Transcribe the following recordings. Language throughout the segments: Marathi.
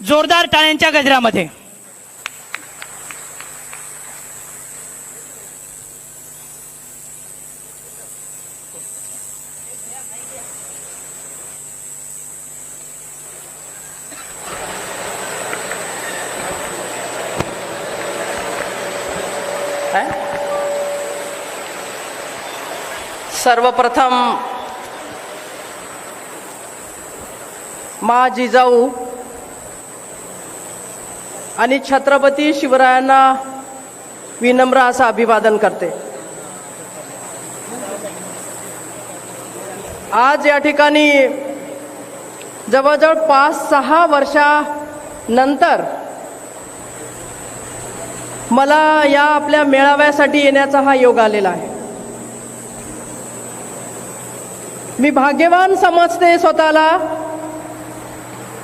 जोरदार टाळ्यांच्या गजरामध्ये. सर्वप्रथम मा जिजाऊ आणि छत्रपती शिवरायांना विनम्र असं अभिवादन करते. आज या ठिकाणी जवळजवळ पाच सहा वर्षानंतर मला या आपल्या मेळाव्यासाठी येण्याचा हा योग आलेला आहे. मी भाग्यवान समजते स्वतःला.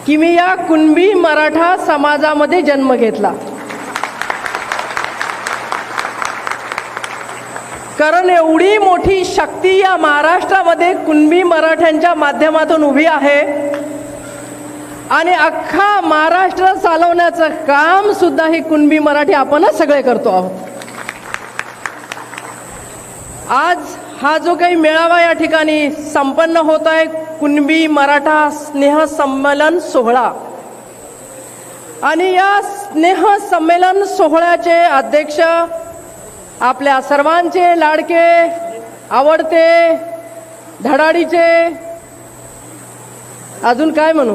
की मी या कुणबी मराठा समाजामध्ये जन्म घेतला. कारण एवढी मोठी शक्ती या महाराष्ट्रामध्ये कुणबी मराठ्यांच्या माध्यमातून उभी आहे. आणि अख्खा महाराष्ट्र चालवण्याचं काम सुद्धा ही कुणबी मराठी आपणच सगळे करतो आहोत. आज हा जो काही मेळावा या ठिकाणी संपन्न होत आहे कुणबी मराठा स्नेह संमेलन सोहळा. आणि या स्नेह संमेलन सोहळ्याचे अध्यक्ष आपल्या सर्वांचे लाडके आवडते धडाडीचे अजून काय म्हणू?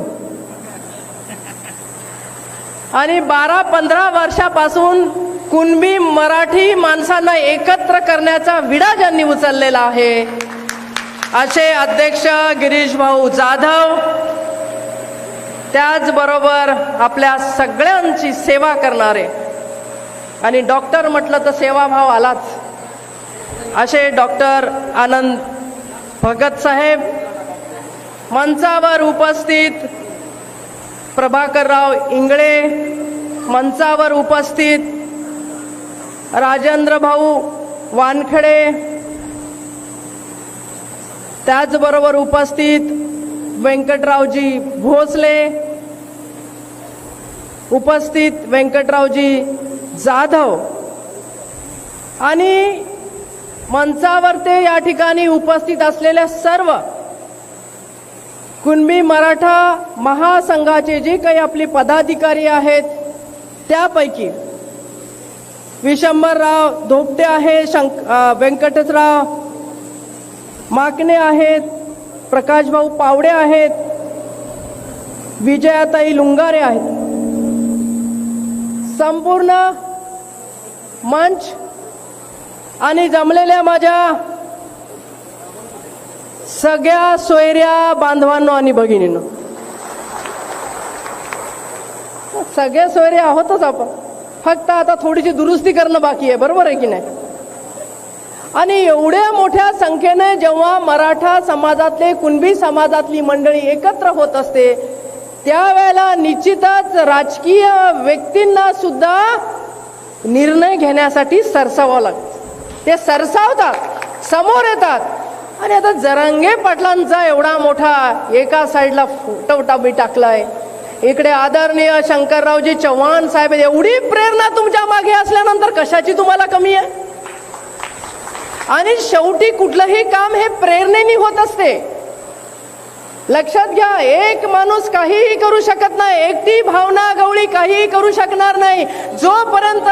आणि बारा पंधरा वर्षापासून कुणबी मराठी माणसांना एकत्र करण्याचा विडा ज्यांनी उचललेला आहे असे अध्यक्ष गिरीश भाऊ जाधव त्याचबरोबर आपल्या सगळ्यांची सेवा करणारे. आणि डॉक्टर म्हटलं तर सेवाभाव आलाच. असे डॉक्टर आनंद भगत साहेब मंचावर उपस्थित प्रभाकरराव इंगळे मंचावर उपस्थित राजेंद्र भाऊ वानखडे त्याचबरोबर उपस्थित व्यंकटरावजी भोसले उपस्थित व्यंकटरावजी जाधव आणि मंचावर ते या ठिकाणी उपस्थित असलेल्या सर्व कुणबी मराठा महासंघाचे जे काही आपले पदाधिकारी आहेत त्यापैकी विशंभरराव धोपटे आहे शंक अ, व्यंकटराव माकणे आहेत प्रकाशभाऊ पावडे आहेत विजयाताई लुंगारे आहेत. संपूर्ण मंच आणि जमलेल्या माझ्या सगळ्या सोयऱ्या बांधवांनो आणि भगिनींनो. सगळ्या सोयऱ्या आहोतच आपण. फक्त आता थोडीशी दुरुस्ती करणं बाकी आहे. बरोबर आहे की नाही? आणि एवढ्या मोठ्या संख्येने जेव्हा मराठा समाजातले कुणबी समाजातली मंडळी एकत्र होत असते त्यावेळेला निश्चितच राजकीय व्यक्तींना सुद्धा निर्णय घेण्यासाठी सरसावावं लागतं. ते सरसावतात समोर येतात. आणि आता जरांगे पाटलांचा एवढा मोठा एका साईडला फोटोटा मी टाकलाय. इकडे आदरणीय शंकररावजी चव्हाण साहेब एवढी प्रेरणा तुमच्या मागे असल्यानंतर कशाची तुम्हाला कमी आहे? आणि शेवटी कुठलंही काम हे प्रेरणेने होत असते. लक्षात घ्या एक माणूस काहीही करू शकत नाही एकटी भावना गवळी काहीही करू शकणार नाही. जोपर्यंत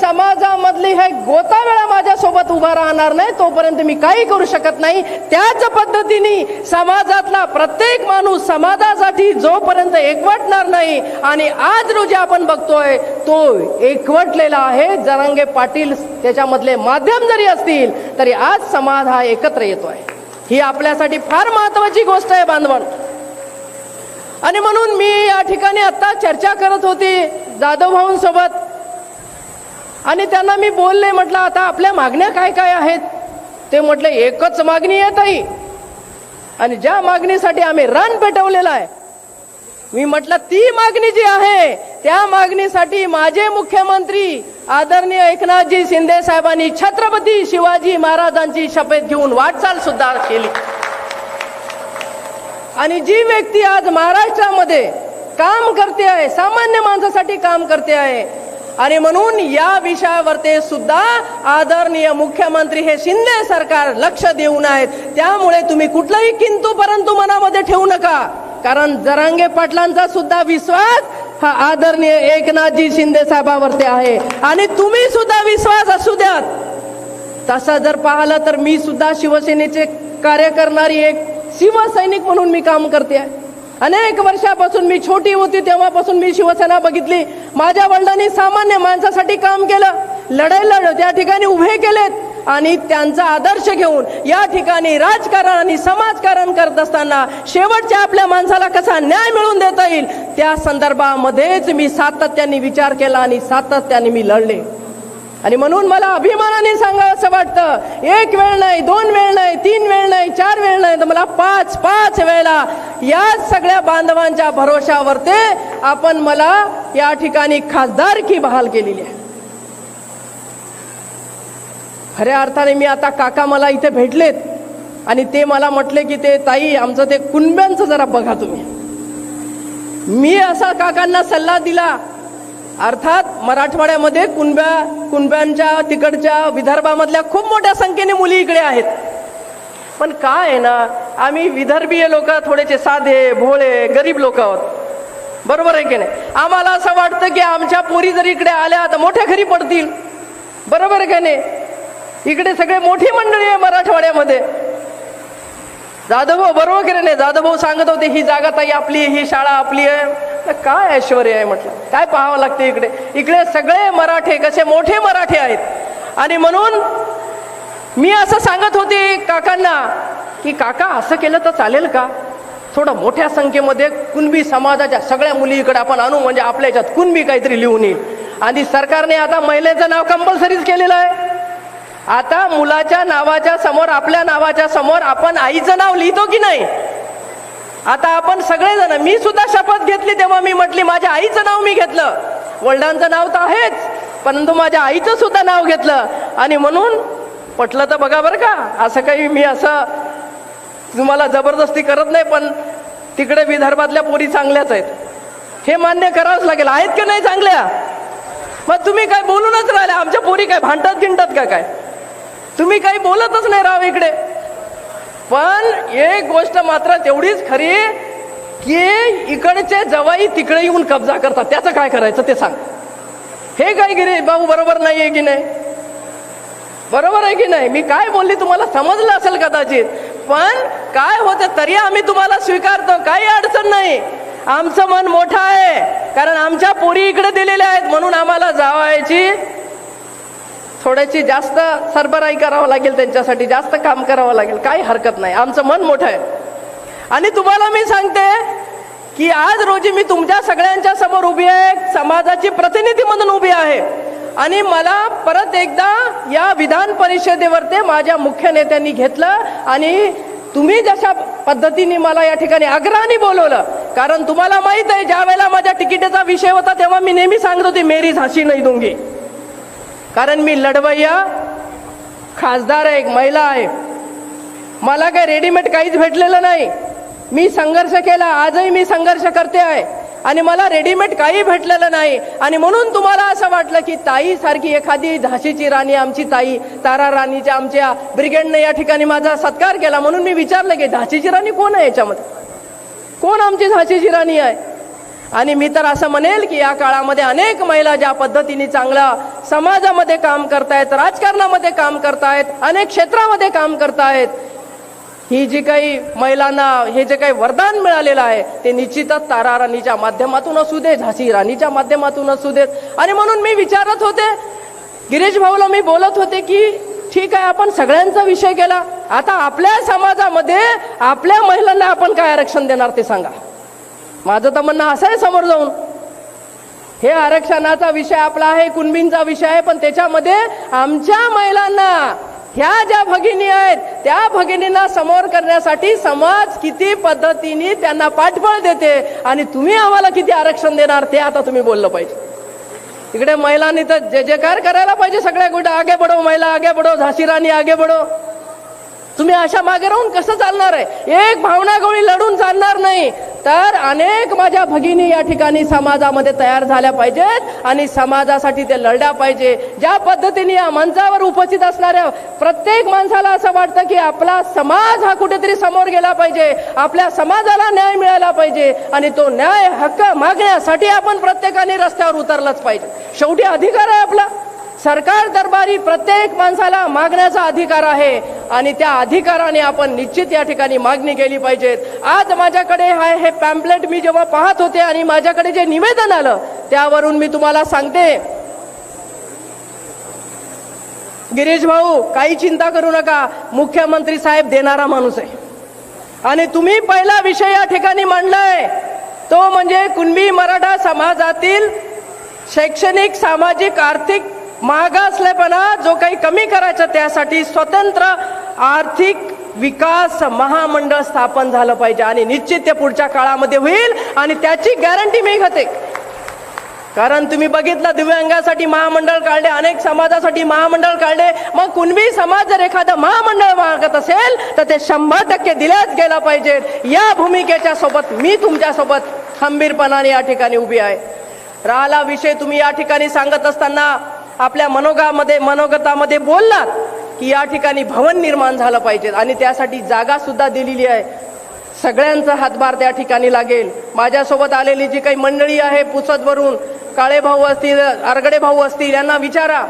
समाजामधली हे गोतावेळा माझ्यासोबत उभा राहणार नाही तोपर्यंत मी काही करू शकत नाही. त्याच पद्धतीने समाजातला प्रत्येक माणूस समाजासाठी जोपर्यंत एकवटणार नाही आणि आज रोजी आपण बघतोय तो एकवटलेला आहे. जरांगे पाटील त्याच्यामधले माध्यम जरी असतील तरी आज समाज हा एकत्र येतोय. ही आपल्यासाठी फार महत्वाची गोष्ट आहे बांधवण आणि म्हणून मी या ठिकाणी आत्ता चर्चा करत होती जाधव भाऊंसोबत आणि त्यांना मी बोलले म्हटलं आता आपल्या मागण्या काय काय आहेत? ते म्हटलं एकच मागणी आहे ताई. आणि ज्या मागणीसाठी आम्ही रान पेटवलेलं आहे मी म्हटलं ती मागणी जी आहे त्या मागणीसाठी माझे मुख्यमंत्री आदरणीय एकनाथजी शिंदे साहेबांनी छत्रपती शिवाजी महाराजांची शपथ घेऊन वाटचाल सुद्धा केली. आणि जी व्यक्ती आज महाराष्ट्रामध्ये काम करते आहे सामान्य माणसासाठी काम करते आहे आणि म्हणून या विषयावरती सुद्धा आदरणीय मुख्यमंत्री हे शिंदे सरकार लक्ष देऊन आहेत त्यामुळे तुम्ही कुठलाही किंतु परंतु मनामध्ये ठेवू नका. कारण जरांगे पाटलांचा सुद्धा विश्वास हा आदरणीय एकनाथजी शिंदे साहेबावरती आहे. आणि तुम्ही सुद्धा विश्वास असू द्यात. तसा जर पाहिलं तर मी सुद्धा शिवसेनेचे कार्य करणारी एक शिवसैनिक म्हणून मी काम करते. आहे अनेक वर्षापासून मी छोटी होती तेव्हापासून मी शिवसेना बघितली. माझ्या वडिलांनी सामान्य माणसासाठी काम केलं. लढाई लढ त्या ठिकाणी उभे केलेत. आणि त्यांचा आदर्श घेऊन या ठिकाणी राजकारण आणि समाजकारण करत असताना शेवटच्या आपल्या माणसाला कसा न्याय मिळवून देता येईल? त्या संदर्भामध्येच मी सातत्याने विचार केला आणि सातत्याने मी लढले. आणि म्हणून मला अभिमानाने सांगावं असं वाटतं एक वेळ नाही दोन वेळ नाही तीन वेळ नाही चार वेळ नाही तर मला पाच पाच वेळेला या सगळ्या बांधवांच्या भरोशावरती आपण मला या ठिकाणी खासदारकी बहाल केलेली आहे. खऱ्या अर्थाने मी आता काका मला इथे भेटलेत. आणि ते मला म्हटले की ते ताई आमचं ते कुणब्यांचं जरा बघा तुम्ही. मी असा काकांना सल्ला दिला. अर्थात मराठवाड्यामध्ये कुणब्या कुणब्यांच्या तिकडच्या विदर्भामधल्या खूप मोठ्या संख्येने मुली इकडे आहेत. पण काय आहे ना आम्ही विदर्भीय लोक थोडेसे साधे भोळे गरीब लोक आहोत. बरोबर आहे की नाही? आम्हाला असं वाटतं की आमच्या पोरी जर इकडे आल्या तर मोठ्या घरी पडतील. बरोबर आहे की नाही? इकडे सगळे मोठी मंडळी आहे मराठवाड्यामध्ये. जाधवभाऊ बरोबर की नाही? जाधवभाऊ सांगत होते ही जागा ताई आपली आहे, ही शाळा आपली आहे. तर काय ऐश्वर्य आहे? म्हटलं काय पाहावं लागते इकडे? इकडे सगळे मराठे कसे मोठे मराठे आहेत. आणि म्हणून मी असं सांगत होते काकांना की काका असं केलं तर चालेल का? थोडं मोठ्या संख्येमध्ये कुणबी समाजाच्या सगळ्या मुली इकडे आपण आणू म्हणजे आपल्या याच्यात कुणबी काहीतरी लिहून येईल. आणि सरकारने आता महिलेचं नाव कंपल्सरीच केलेलं आहे. आता मुलाच्या नावाच्या समोर आपल्या नावाच्या समोर आपण आईचं नाव लिहितो की नाही? आता आपण सगळेजण मी सुद्धा शपथ घेतली तेव्हा मी म्हटली माझ्या आईचं नाव मी घेतलं. वडिलांचं नाव तर आहेच परंतु माझ्या आईचं सुद्धा नाव घेतलं. आणि म्हणून पटलं तर बघा बरं का असं काही मी असं तुम्हाला जबरदस्ती करत नाही पण तिकडे विदर्भातल्या पोरी चांगल्याच आहेत. हे मान्य करावंच लागेल. आहेत की नाही चांगल्या? मग तुम्ही काय बोलूनच राहिल्या आमच्या पोरी काय भांडतात गिंडतात का काय? तुम्ही काही बोलतच नाही राव इकडे. पण एक गोष्ट मात्र तेवढीच खरी की इकडचे जवाई तिकडे येऊन कब्जा करतात. त्याचं काय करायचं ते सांग. हे काय गिरीश भाऊ बरोबर नाही आहे की नाही? बरोबर आहे की नाही? मी काय बोलली तुम्हाला समजलं असेल कदाचित. पण काय होतं तरी आम्ही तुम्हाला स्वीकारतो. काही अडचण नाही. आमचं मन मोठं आहे. कारण आमच्या पोरी इकडे दिलेल्या आहेत म्हणून आम्हाला जावायची थोड्याची जास्त सरबराई करावं लागेल त्यांच्यासाठी जास्त काम करावं लागेल काही हरकत नाही. आमचं मन मोठं आहे. आणि तुम्हाला मी सांगते की आज रोजी मी तुमच्या सगळ्यांच्या समोर उभी आहे समाजाची प्रतिनिधी म्हणून उभी आहे. आणि मला परत एकदा या विधान परिषदेवर ते माझ्या मुख्य नेत्यांनी घेतलं आणि तुम्ही जशा पद्धतीने मला या ठिकाणी आग्रहाने बोलवलं कारण तुम्हाला माहीत आहे ज्या वेळेला माझ्या तिकिटाचा विषय होता तेव्हा मी नेहमी सांगत होती मेरी झाशी नाही दुंगी. कारण मी लढवय्या खासदार आहे एक महिला आहे. मला काय रेडीमेड काहीच भेटलेलं नाही. मी संघर्ष केला आजही मी संघर्ष करते आहे. आणि मला रेडीमेड काही भेटलेलं नाही. आणि म्हणून तुम्हाला असं वाटलं की ताई सारखी एखादी झाशीची राणी आमची ताई तारा राणीच्या आमच्या ब्रिगेडने या ठिकाणी माझा सत्कार केला. म्हणून मी विचारलं की झाशीची राणी कोण आहे याच्यामध्ये? कोण आमची झाशीची राणी आहे? आणि मी तर असं म्हणेल की या काळामध्ये अनेक महिला ज्या पद्धतीने चांगला समाजामध्ये काम करतायत राजकारणामध्ये काम करतायत अनेक क्षेत्रामध्ये काम करतायत ही जी काही महिलांना हे जे काही वरदान मिळालेलं आहे ते निश्चितच तारा राणीच्या माध्यमातून असू दे झाशी राणीच्या माध्यमातून असू देत. आणि म्हणून मी विचारत होते गिरीश भाऊला मी बोलत होते की ठीक आहे आपण सगळ्यांचा विषय केला. आता आपल्या समाजामध्ये आपल्या महिलांना आपण काय आरक्षण देणार ते सांगा. माझं तर म्हणणं असं आहे समोर जाऊन. हे आरक्षणाचा विषय आपला आहे कुणबींचा विषय आहे पण त्याच्यामध्ये आमच्या महिलांना ह्या ज्या भगिनी आहेत त्या भगिनींना समोर करण्यासाठी समाज किती पद्धतीने त्यांना पाठबळ देते आणि तुम्ही आम्हाला किती आरक्षण देणार ते आता तुम्ही बोललं पाहिजे. इकडे महिलांनी तर जे जेकार करायला पाहिजे सगळ्या गोष्टी आगे बडो महिला आगे बडो झाशी राणी आगे बडो तुम्ही अशा मागे राहून कसं चालणार आहे? एक भावना गोळी लढून चालणार नाही. तर अनेक माझ्या भगिनी या ठिकाणी समाजामध्ये तयार झाल्या पाहिजेत आणि समाजासाठी ते लढल्या पाहिजे. ज्या पद्धतीने या मंचावर उपस्थित असणाऱ्या प्रत्येक माणसाला असं वाटतं की आपला समाज हा कुठेतरी समोर गेला पाहिजे आपल्या समाजाला न्याय मिळाला पाहिजे आणि तो न्याय हक्क मागण्यासाठी आपण प्रत्येकाने रस्त्यावर उतरलाच पाहिजे. शेवटी अधिकार आहे आपला. सरकार दरबारी प्रत्येक माणसाला मागण्याचा अधिकार आहे आणि त्या अधिकाराने आपण निश्चित या ठिकाणी मागणी केली पाहिजेत. आज माझ्याकडे हा हे पॅम्पलेट मी जेव्हा पाहत होते आणि माझ्याकडे जे निवेदन आलं त्यावरून मी तुम्हाला सांगते. गिरीश भाऊ काही चिंता करू नका. मुख्यमंत्री साहेब देणारा माणूस आहे. आणि तुम्ही पहिला विषय या ठिकाणी मांडलाय. तो म्हणजे कुणबी मराठा समाजातील शैक्षणिक सामाजिक आर्थिक मागासलेपणा जो काही कमी करायचा त्यासाठी स्वतंत्र आर्थिक विकास महामंडळ स्थापन झालं पाहिजे आणि निश्चित ते पुढच्या काळामध्ये होईल आणि त्याची गॅरंटी मी घेते. कारण तुम्ही बघितलं दिव्यांगासाठी महामंडळ काढले अनेक समाजासाठी महामंडळ काढले. मग कुणबी समाज जर एखादं महामंडळ मागत असेल तर ते शंभर टक्के दिल्याच गेला पाहिजे. या भूमिकेच्या सोबत मी तुमच्यासोबत खंबीरपणाने या ठिकाणी उभी आहे. राहिला विषय तुम्ही या ठिकाणी सांगत असताना आपल्या मनोगामध्ये मनोगतामध्ये बोललात की या ठिकाणी भवन निर्माण झालं पाहिजे आणि त्यासाठी जागा सुद्धा दिलेली आहे. सगळ्यांचा हातभार त्या ठिकाणी लागेल. माझ्यासोबत आलेली जी काही मंडळी आहे पुसदवरून काळे भाऊ असतील आरगडे भाऊ असतील यांना विचारा.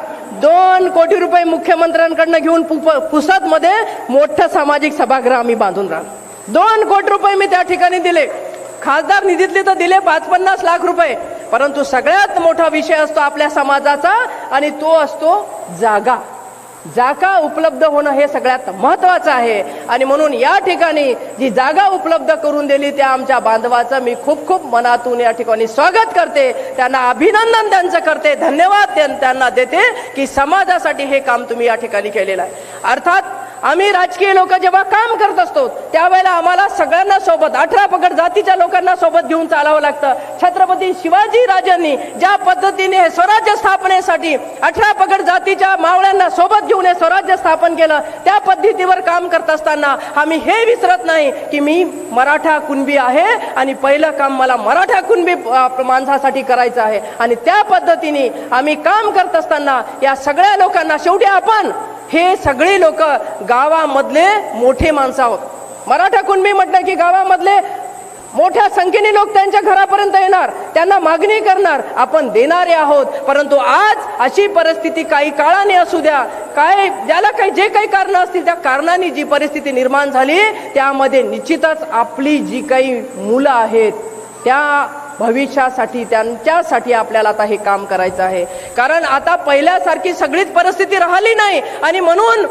दोन कोटी रुपये मुख्यमंत्र्यांकडनं घेऊन पुप पुसदमध्ये मोठं सामाजिक सभागृह आम्ही बांधून राहिलो दोन कोटी रुपये मी त्या ठिकाणी दिले. खासदार निधीतले तर दिले पाच पन्नास लाख रुपये. परंतु सगळ्यात मोठा विषय असतो आपल्या समाजाचा आणि तो असतो जागा. जागा उपलब्ध होणं हे सगळ्यात महत्वाचं आहे. आणि म्हणून या ठिकाणी जी जागा उपलब्ध करून दिली त्या आमच्या बांधवाचं मी खूप खूप मनातून या ठिकाणी स्वागत करते. त्यांना अभिनंदन त्यांचं करते. धन्यवाद त्यां- त्यांना देते की समाजासाठी हे काम तुम्ही या ठिकाणी केलेलं आहे. अर्थात आम्ही राजकीय लोक जेव्हा काम करत असतो त्यावेळेला आम्हाला सगळ्यांना सोबत अठरा पगड जातीच्या लोकांना सोबत घेऊन चालावं लागतं. छत्रपती शिवाजी राजांनी ज्या पद्धतीने हे स्वराज्य स्थापनेसाठी अठरा पगड जातीच्या मावळ्यांना सोबत घेऊन हे स्वराज्य स्थापन केलं त्या पद्धतीवर काम करत असताना आम्ही हे विसरत नाही की मी मराठा कुणबी आहे आणि पहिलं काम मला मराठा कुणबी माणसासाठी करायचं आहे. आणि त्या पद्धतीने आम्ही काम करत असताना या सगळ्या लोकांना शेवटी आपण हे सगळे लोक गावामधले मोठे माणसं आहोत. मराठा कुणबी म्हटलं की गावामधले मोठ्या संख्येने लोक त्यांच्या घरापर्यंत येणार त्यांना मागणी करणार आपण देणारे आहोत. परंतु आज अशी परिस्थिती काही काळाने असू द्या काय ज्याला काही जे काही कारणं असतील त्या कारणाने जी परिस्थिती निर्माण झाली त्यामध्ये निश्चितच आपली जी काही मुलं आहेत त्या भविष्यासाठी त्यांच्यासाठी आपल्याला आता हे काम करायचं आहे. कारण आता पहिल्यासारखी सगळीच परिस्थिती राहिली नाही. आणि म्हणून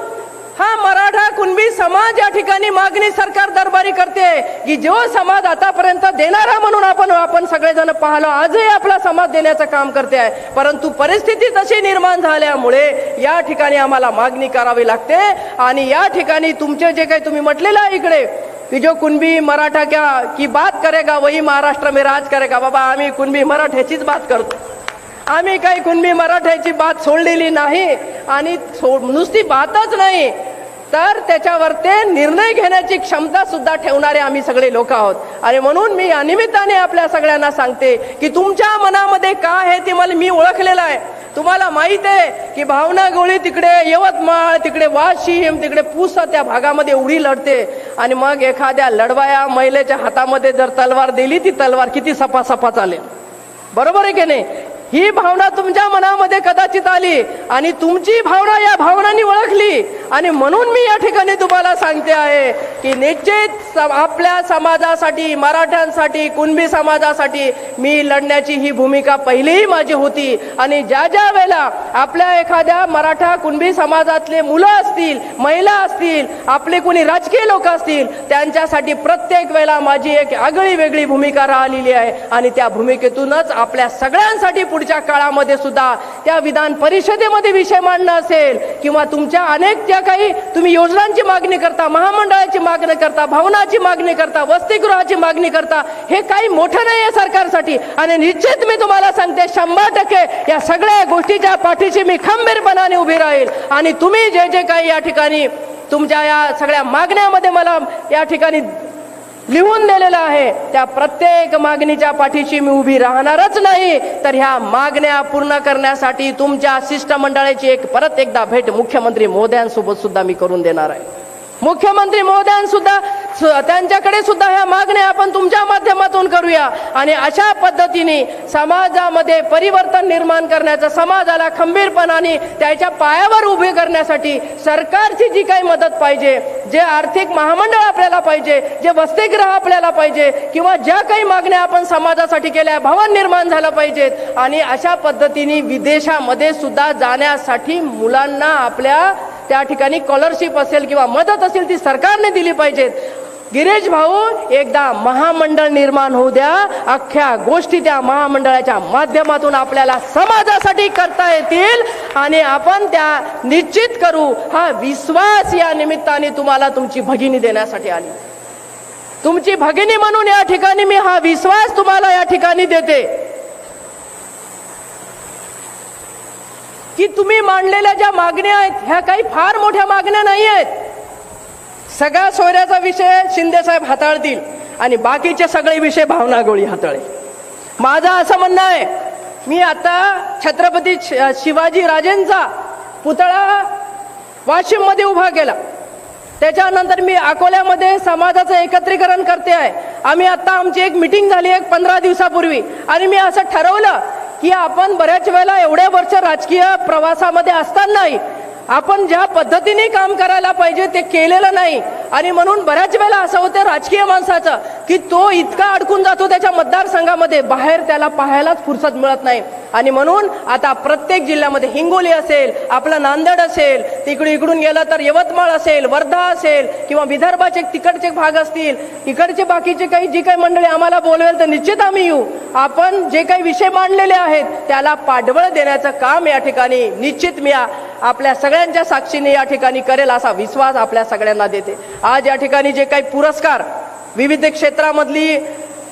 हा मराठा कुणबी समाज या ठिकाणी मागणी सरकार दरबारी करते की जो समाज आतापर्यंत देणारा म्हणून आपण आपण सगळेजण पाहलो आजही आपला समाज देण्याचं काम करते आहे. परंतु परिस्थिती तशी निर्माण झाल्यामुळे या ठिकाणी आम्हाला मागणी करावी लागते. आणि या ठिकाणी तुमचे जे काही तुम्ही म्हटलेलं आहे इकडे कि जो कुणबी मराठा क्या की बात करेगा वही महाराष्ट्र में राज करेगा. बाबा आम्ही कुणबी मराठ्याचीच बात करतो. आम्ही काही कुणबी मराठ्याची बात सोडलेली नाही आणि नुसती बातच नाही. तर त्याच्यावर ते निर्णय घेण्याची क्षमता सुद्धा ठेवणारे आम्ही सगळे लोक आहोत. आणि म्हणून मी या निमित्ताने आपल्या सगळ्यांना सांगते की तुमच्या मनामध्ये काय आहे ते मला मी ओळखलेलं आहे. तुम्हाला माहीत आहे की भावना गोळी तिकडे यवतमाळ तिकडे वाशिम तिकडे पुसा त्या भागामध्ये उडी लढते. आणि मग एखाद्या लढवाया महिलेच्या हातामध्ये जर तलवार दिली ती तलवार किती सफा सफा चालेल? बरोबर आहे की नाही? ही भावना तुमच्या मनामध्ये कदाचित आली आणि तुमची भावना या भावनांनी ओळखली. आणि म्हणून मी या ठिकाणी तुम्हाला सांगते आहे की निश्चित स- आपल्या समाजासाठी मराठ्यांसाठी कुणबी समाजासाठी मी लढण्याची ही भूमिका पहिलीही माझी होती. आणि ज्या ज्या वेळेला आपल्या एखाद्या मराठा कुणबी समाजातले मुलं असतील महिला असतील आपले कोणी राजकीय लोक असतील त्यांच्यासाठी प्रत्येक वेळेला माझी एक आगळी वेगळी भूमिका राहिलेली आहे. आणि त्या भूमिकेतूनच आपल्या सगळ्यांसाठी पुढच्या काळामध्ये सुद्धा त्या विधान परिषदेमध्ये विषय मांडणं असेल किंवा तुमच्या अनेक ज्या काही तुम्ही योजनांची मागणी करता महामंडळाची मागणी करता भवनाची मागणी करता वसतिगृहाची मागणी करता हे काही मोठं नाही आहे सरकारसाठी. आणि निश्चित मी तुम्हाला सांगते शंभर टक्के या सगळ्या गोष्टीच्या पाठीशी मी खंबीरपणाने उभी राहील. आणि तुम्ही जे जे काही या ठिकाणी तुमच्या या सगळ्या मागण्यामध्ये मला या ठिकाणी लिहून दिलेलं आहे. त्या प्रत्येक मागणीच्या पाठीशी मी उभी राहणारच नाही. तर ह्या मागण्या पूर्ण करण्यासाठी तुमच्या शिष्टमंडळाची एक परत एकदा भेट मुख्यमंत्री मोदयांसोबत सुद्धा मी करून देणार आहे. मुख्यमंत्री महोदयांसुद्धा त्यांच्याकडे सुद्धा ह्या मागण्या आपण तुमच्या माध्यमातून करूया. आणि अशा पद्धतीने समाजामध्ये परिवर्तन निर्माण करण्याचं समाजाला खंबीरपणाने त्याच्या पायावर उभे करण्यासाठी सरकारची जी काही मदत पाहिजे जे आर्थिक महामंडळ आपल्याला पाहिजे जे वसतिगृह आपल्याला पाहिजे किंवा ज्या काही मागण्या आपण समाजासाठी केल्या भवन निर्माण झालं पाहिजेत. आणि अशा पद्धतीने विदेशामध्ये सुद्धा जाण्यासाठी मुलांना आपल्या त्या ठिकाणी स्कॉलरशिप असेल किंवा मदत असेल ती सरकारने दिली पाहिजेत. गिरीश भाऊ एकदा महामंडळ निर्माण होऊ द्या. अख्ख्या गोष्टी त्या महामंडळाच्या माध्यमातून आपल्याला समाजासाठी करता येतील. आणि आपण त्या निश्चित करू. हा विश्वास या निमित्ताने तुम्हाला तुमची भगिनी देण्यासाठी आली. तुमची भगिनी म्हणून या ठिकाणी मी हा विश्वास तुम्हाला या ठिकाणी देते. की तुम्ही मांडलेल्या ज्या मागण्या आहेत ह्या काही फार मोठ्या मागण्या नाही आहेत सगळ्या सोयऱ्याचा विषय शिंदेसाहेब हाताळतील आणि बाकीचे सगळे विषय भावना गोळी हाताळे. माझं असं म्हणणं आहे मी आता छत्रपती शि- शिवाजी राजेंचा पुतळा वाशिममध्ये उभा केला. त्याच्यानंतर मी अकोल्यामध्ये समाजाचं एकत्रीकरण करते आहे. आम्ही आत्ता आमची एक मिटिंग झाली एक पंधरा दिवसापूर्वी. आणि मी असं ठरवलं की आपण बऱ्याच वेळेला एवढ्या वर्ष राजकीय प्रवासामध्ये असतानाही आपण ज्या पद्धतीने काम करायला पाहिजे ते केलेलं नाही. आणि म्हणून बऱ्याच वेळेला असं होतं राजकीय माणसाचं की तो इतका अडकून जातो त्याच्या मतदारसंघामध्ये बाहेर त्याला पाहायलाच फुरसत मिळत नाही. आणि म्हणून आता प्रत्येक जिल्ह्यामध्ये हिंगोली असेल आपलं नांदेड असेल तिकडे इकडून गेलं तर यवतमाळ असेल वर्धा असेल किंवा विदर्भाचे तिकडचे भाग असतील इकडचे बाकीचे काही जी काही मंडळी आम्हाला बोलवेल तर निश्चित आम्ही येऊ. आपण जे काही विषय मांडलेले आहेत त्याला पाठबळ देण्याचं काम या ठिकाणी निश्चित मी आपल्या सगळ्यांच्या साक्षीने या ठिकाणी करेल असा विश्वास आपल्या सगळ्यांना देते. आज या ठिकाणी जे काही पुरस्कार विविध क्षेत्रामधली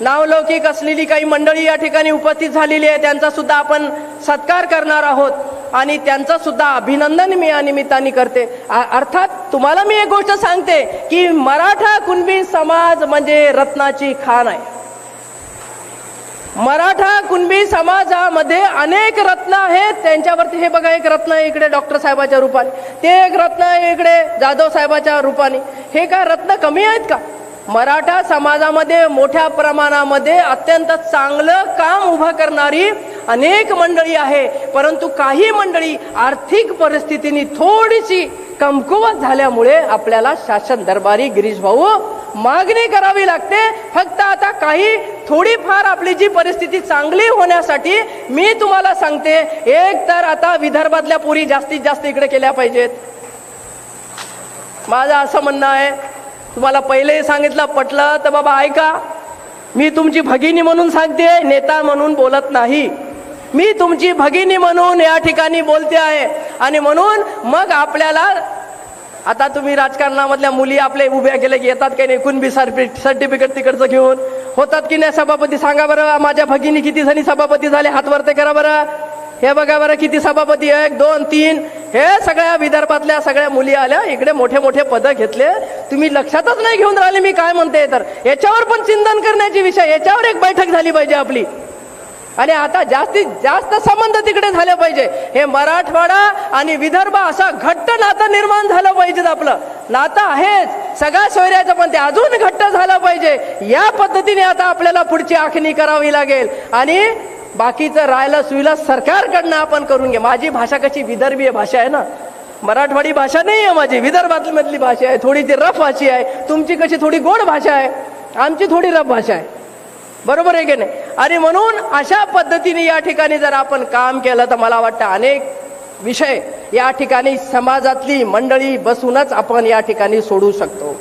नावलौकिक असलेली काही मंडळी या ठिकाणी उपस्थित झालेली आहे त्यांचा सुद्धा आपण सत्कार करणार आहोत आणि त्यांचं सुद्धा अभिनंदन मी या निमित्ताने करते. अर्थात तुम्हाला मी एक गोष्ट सांगते की मराठा कुणबी समाज म्हणजे रत्नाची खाण आहे. मराठा कुणबी समाजामध्ये अनेक रत्न आहेत. त्यांच्यावरती हे बघा एक रत्न आहे इकडे डॉक्टर साहेबाच्या रूपाने. ते एक रत्न आहे इकडे जाधव साहेबाच्या रूपाने. हे काय रत्न कमी आहेत का? मराठा समाजामध्ये मोठ्या प्रमाणामध्ये अत्यंत चांगलं काम उभं करणारी अनेक मंडळी आहे. परंतु काही मंडळी आर्थिक परिस्थितीने थोडीशी कमकुवत झाल्यामुळे आपल्याला शासन दरबारी गिरीश भाऊ मागणी करावी लागते. फक्त आता काही थोडीफार आपली जी परिस्थिती चांगली होण्यासाठी मी तुम्हाला सांगते एक तर आता विदर्भातल्या पुरी जास्तीत जास्त इकडे केल्या पाहिजेत. माझं असं म्हणणं आहे तुम्हाला पहिलेही सांगितलं पटलं तर बाबा ऐका. मी तुमची भगिनी म्हणून सांगते नेता म्हणून बोलत नाही. मी तुमची भगिनी म्हणून या ठिकाणी बोलते आहे. आणि म्हणून मग आपल्याला आता तुम्ही राजकारणामधल्या मुली आपले उभ्या केल्या की येतात काही नाही कुणबी सर्टिफिकेट तिकडचं घेऊन. होतात की नाही सभापती? सांगा बरं माझ्या भगिनी किती जणी सभापती झाले? हात वरते करा बरं. हे बघा बरं किती सभापती? एक दोन तीन. हे सगळ्या विदर्भातल्या सगळ्या मुली आल्या इकडे मोठे मोठे पद घेतले. तुम्ही लक्षातच नाही घेऊन राहिले मी काय म्हणते तर. याच्यावर पण चिंतन करण्याची विषय याच्यावर एक बैठक झाली पाहिजे आपली. आणि आता जास्तीत जास्त संबंध तिकडे झाले पाहिजे. हे मराठवाडा आणि विदर्भ असा घट्ट नातं निर्माण झालं पाहिजे आपलं. नातं आहेच. सगळ्या सोयऱ्याचं पण ते अजून घट्ट झालं पाहिजे. या पद्धतीने आता आपल्याला पुढची आखणी करावी लागेल. आणि बाकीचं राहायला सुईला सरकारकडनं आपण करून घे. माझी भाषा कशी विदर्भीय भाषा आहे ना? मराठवाडी भाषा नाही आहे माझी. विदर्भातली मधली भाषा आहे. थोडी ती रफ भाषी आहे. तुमची कशी थोडी गोड भाषा आहे. आमची थोडी रफ भाषा आहे. बरोबर आहे की नाही? आणि म्हणून अशा पद्धतीने या ठिकाणी जर आपण काम केलं तर मला वाटतं अनेक विषय या ठिकाणी समाजातली मंडळी बसूनच आपण या ठिकाणी सोडू शकतो.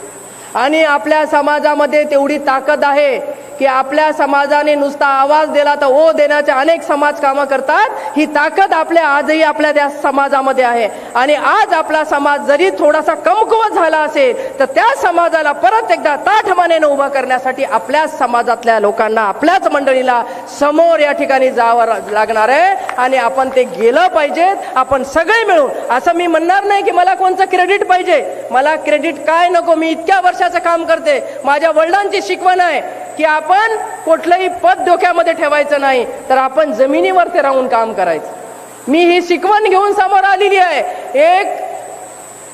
आणि आपल्या समाजामध्ये तेवढी ताकद आहे की आपल्या समाजाने नुसता आवाज दिला तर ओ देण्याचे अनेक समाज कामं करतात. ही ताकद आपल्या आजही आपल्या त्या समाजामध्ये आहे. आणि आज आपला समाज जरी थोडासा कमकुवत झाला असेल तर त्या समाजाला परत एकदा ताठमानेनं उभा करण्यासाठी आपल्याच समाजातल्या लोकांना आपल्याच मंडळीला समोर या ठिकाणी जावं लागणार आहे. आणि आपण ते गेलं पाहिजेत. आपण सगळे मिळून असं मी म्हणणार नाही की मला कोणचं क्रेडिट पाहिजे. मला क्रेडिट काय नको मी इतक्या वर्षाचं काम करते. माझ्या वडिलांची शिकवण आहे. की आपण कुठलंही पद डोक्यामध्ये ठेवायचं नाही तर आपण जमिनीवरती राहून काम करायचं. मी ही शिकवण घेऊन समोर आलेली आहे. एक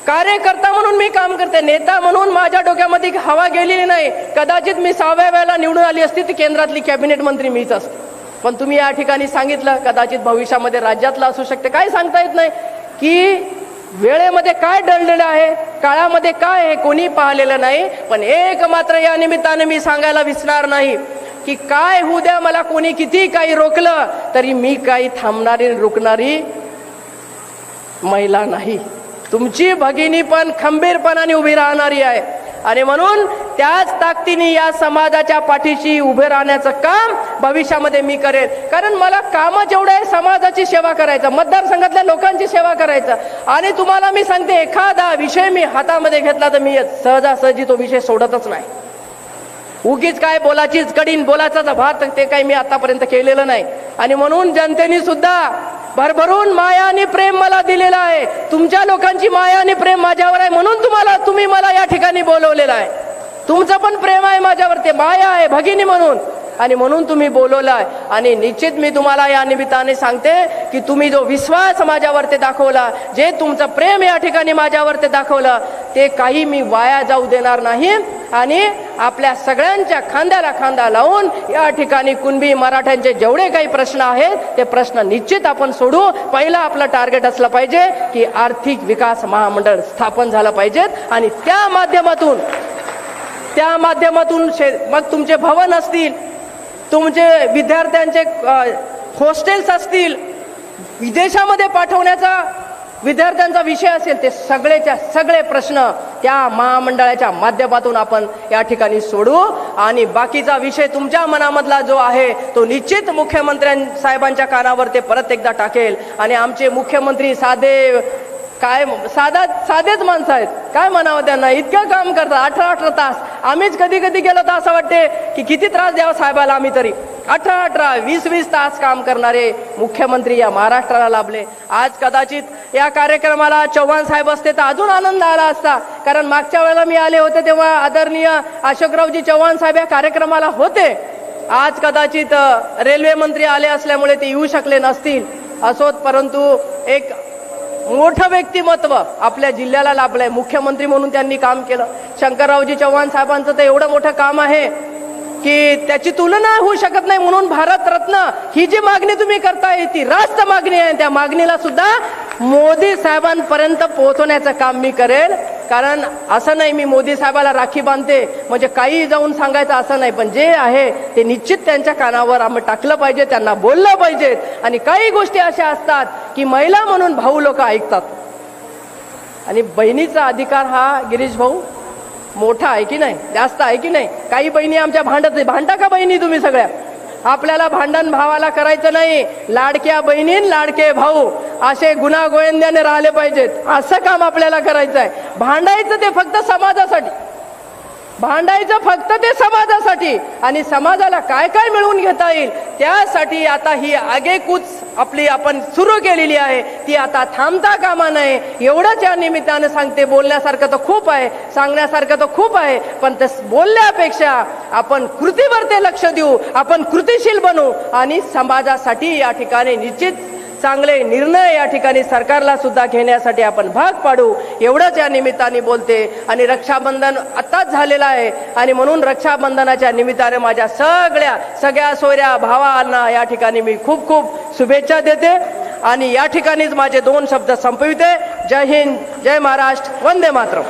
कार्यकर्ता म्हणून मी काम करते नेता म्हणून माझ्या डोक्यामध्ये हवा गेलेली नाही. कदाचित मी सहाव्या वेळेला निवडून आली असती तर केंद्रातली कॅबिनेट मंत्री मीच असते. पण तुम्ही या ठिकाणी सांगितलं कदाचित भविष्यामध्ये राज्यातलं असू शकते. काय सांगता येत नाही? की वेळेमध्ये काय डळलेलं आहे? काळामध्ये काय हे कोणी पाहिलेलं नाही. पण एक मात्र या निमित्ताने मी सांगायला विसरणार नाही की काय होऊ द्या मला कोणी किती काही रोखलं तरी मी काही थांबणारी रुकणारी महिला नाही. तुमची भगिनी पण खंबीरपणाने उभी राहणारी आहे. आणि म्हणून त्याच ताकदीने या समाजाच्या पाठीशी उभे राहण्याचं काम भविष्यामध्ये मी करेन. कारण मला कामं जेवढं आहे समाजाची सेवा करायचं मतदारसंघातल्या लोकांची सेवा करायचं. आणि तुम्हाला मी सांगते एखादा विषय मी हातामध्ये घेतला तर मी सहजासहजी तो विषय सोडतच नाही. उगीच काय बोलाचीच कडीन बोलाचाच भात ते काही मी आतापर्यंत केलेलं नाही. आणि म्हणून जनतेने सुद्धा भरभरून माया आणि प्रेम मला दिलेलं आहे. तुमच्या लोकांची माया आणि प्रेम माझ्यावर आहे म्हणून तुम्हाला तुम्ही मला या ठिकाणी बोलवलेलं आहे. तुमचं पण प्रेम आहे माझ्यावरती माया आहे भगिनी म्हणून. आणि म्हणून तुम्ही बोलवलाय. आणि निश्चित मी तुम्हाला या निमित्ताने सांगते की तुम्ही जो विश्वास माझ्यावरती दाखवला जे तुमचं प्रेम या ठिकाणी माझ्यावरती दाखवलं ते काही मी वाया जाऊ देणार नाही. आणि आपल्या सगळ्यांच्या खांद्याला खांदा लावून या ठिकाणी कुणबी मराठ्यांचे जेवढे काही प्रश्न आहेत ते प्रश्न निश्चित आपण सोडू. पहिला आपलं टार्गेट असलं पाहिजे की आर्थिक विकास महामंडळ स्थापन झालं पाहिजेत. आणि त्या माध्यमातून त्या माध्यमातून शे मग तुमचे भवन असतील तुमचे विद्यार्थ्यांचे हॉस्टेल्स असतील विदेशामध्ये पाठवण्याचा विद्यार्थ्यांचा विषय असेल ते सगळेच्या सगळे प्रश्न त्या महामंडळाच्या माध्यमातून आपण या ठिकाणी सोडू. आणि बाकीचा विषय तुमच्या मनामधला जो आहे तो निश्चित मुख्यमंत्र्यां साहेबांच्या कानावर ते परत एकदा टाकेल. आणि आमचे मुख्यमंत्री साधे काय साधा साधेच माणसं आहेत. काय म्हणावं त्यांना? इतकं काम करतात अठरा अठरा तास. आम्हीच कधी कधी गेलो तर असं वाटते की किती त्रास द्यावा साहेबाला आम्ही तरी. अठरा अठरा वीस वीस तास काम करणारे मुख्यमंत्री या महाराष्ट्राला लाभले. आज कदाचित या कार्यक्रमाला चव्हाण साहेब असते तर अजून आनंद आला असता. कारण मागच्या वेळेला मी आले होते तेव्हा आदरणीय अशोकरावजी चव्हाण साहेब या कार्यक्रमाला होते. आज कदाचित रेल्वेमंत्री रेल्वे मंत्री आले असल्यामुळे ते येऊ शकले नसतील. असोत परंतु एक मोठं व्यक्तिमत्व आपल्या जिल्ह्याला लाभलंय. मुख्यमंत्री म्हणून त्यांनी काम केलं. शंकररावजी चव्हाण साहेबांचं तर एवढं मोठं काम आहे की त्याची तुलना होऊ शकत नाही म्हणून भारतरत्न ही जी मागणी तुम्ही करताय ती रास्त मागणी आहे. त्या मागणीला सुद्धा मोदी साहेबांपर्यंत पोहोचवण्याचं काम मी करेल. कारण असं नाही मी मोदी साहेबाला राखी बांधते म्हणजे काही जाऊन सांगायचं असं नाही पण जे आहे ते निश्चित त्यांच्या कानावर आम्ही टाकलं पाहिजे त्यांना बोललं पाहिजे. आणि काही गोष्टी अशा असतात की महिला म्हणून भाऊ लोक ऐकतात. आणि बहिणीचा अधिकार हा गिरीश भाऊ मोठा आहे की नाही? जास्त आहे की नाही? काही बहिणी आमच्या भांडत भांडा का बहिणी तुम्ही सगळ्या? आपल्याला भांडण भावाला करायचं नाही. लाडक्या बहिणीन लाडके भाऊ असे गुन्हा गोविंद्याने राहिले पाहिजेत. असं काम आपल्याला करायचं आहे भांडायचं ते फक्त समाजासाठी. भांडायचं फक्त ते समाजासाठी. आणि समाजाला काय काय मिळवून घेता येईल त्यासाठी आता ही आगेकूच आपली आपण सुरू केलेली आहे. ती आता थांबता कामा नये. एवढंच या निमित्तानं सांगते बोलण्यासारखं तर खूप आहे सांगण्यासारखं तर खूप आहे पण ते बोलण्यापेक्षा आपण कृतीवर ते लक्ष देऊ आपण कृतीशील बनू आणि समाजासाठी या ठिकाणी निश्चित चांगले निर्णय या ठिकाणी सरकारला सुद्धा घेण्यासाठी आपण भाग पाडू. एवढंच या निमित्ताने बोलते. आणि रक्षाबंधन आताच झालेलं आहे. आणि म्हणून रक्षाबंधनाच्या निमित्ताने माझ्या सगळ्या सगळ्या सोयऱ्या भावांना या ठिकाणी मी खूप खूप शुभेच्छा देते. आणि या ठिकाणीच माझे दोन शब्द संपविते. जय हिंद जय महाराष्ट्र वंदे मातरम.